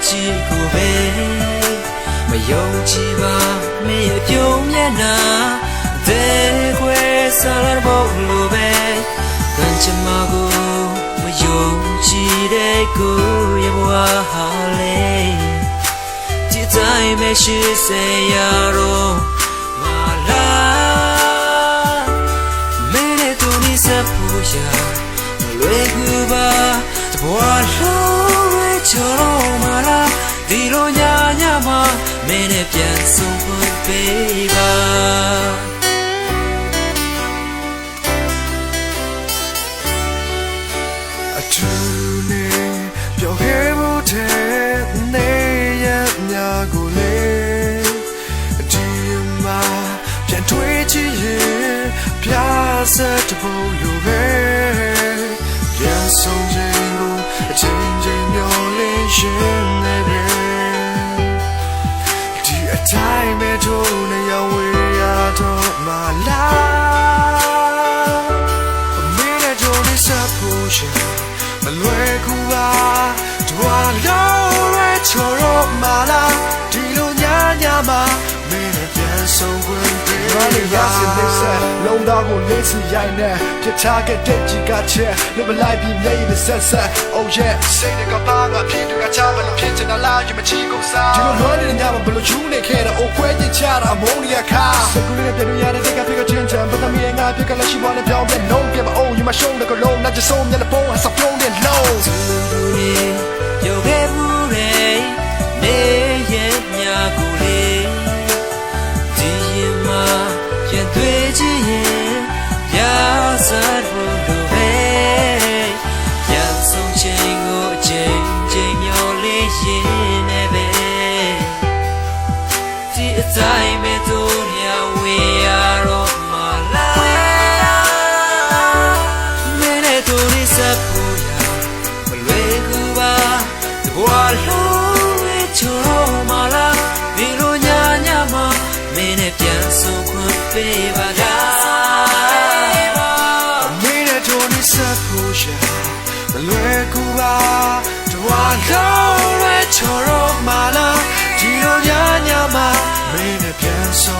င်းရဲ့ချီကိုပဲမယုံကြည်ပါမင်းရဲ့ပြုံးမျက်နှာတဲ့ခွဲစားရဖို့လိုပဲကံချမကိုမယုံကြည်တဲ့ကိုရဲ့ဘဝဟာလေဒီတိုင်းမရှိစေရတော့မလားမင်းနဲ့သူနေစဖို့ရာမလွယ်ကူပါတဘွားလုံးဝ ချောတော့မလားဒီလိုညာညာမှာမင်းနဲ့ပြန်ဆုံခွင့်ပေးပါအထူးနေပြောခဲ့မှုတဲ့နေရမြကိုလေဒီမှာပြန်တွေ့ချင်ရင်ပြစတဲ့ဘုံလိုပဲပြန်ဆုံးခြင်းကိုအချင်းချင်းမျောလေး ရှင်နေတယ်ဒီအတိုင်းပဲထိုးနေရဝေးရတော့မလားမင်းနဲ့ကြုံနေစဖို့ရှာမလွယ်ကူပါ ခွင့်ပေးမလေးရစနေဆက်လုံးသားကိုလေးစီရိုက်နေပြထားခဲ့တဲ့ကြီးကချက်လွတ်မလိုက်ပြီးမျက်ရည်နဲ့ဆက်ဆက် Oh yeah စိတ်ကပါငါဖြစ်တူကချမလို့ဖြစ်ချင်တာလားယမချီကိုစားဒီလိုလွမ်းနေတဲ့ညမှာဘလို့ချူးနေခဲ့တာအိုခွဲကြည့်ချတာအမုန်းရခါစကူလေးနဲ့ပြပြရတဲ့ကပြကချင်းချမ်းပသမီးငါပြကလက်ရှိပေါ်နဲ့ပြောင်းပြန်လုံးပြမအောင်ယမရှုံးတဲ့ကလုံးနဲ့ကြဆုံးမျက်နှာပုံးဆပ်ပြုံးတဲ့လုံး ရင်သွေးချင်ရင်ပြာစားဖို့လိုပဲရန်ဆုံးချိန်ကိုအချိန်ချိန်မျောလေးရင်နေပဲဒီအတိုင်းပဲတို့ရဝေရတော့မလားမင်းနဲ့တို့နေစပ်ဖို့ရမလွယ်ကူပါတဘွားလုံးဝချော ပေးပါလားမင်းနဲ့ကြုံနေစဖို့ရှာမ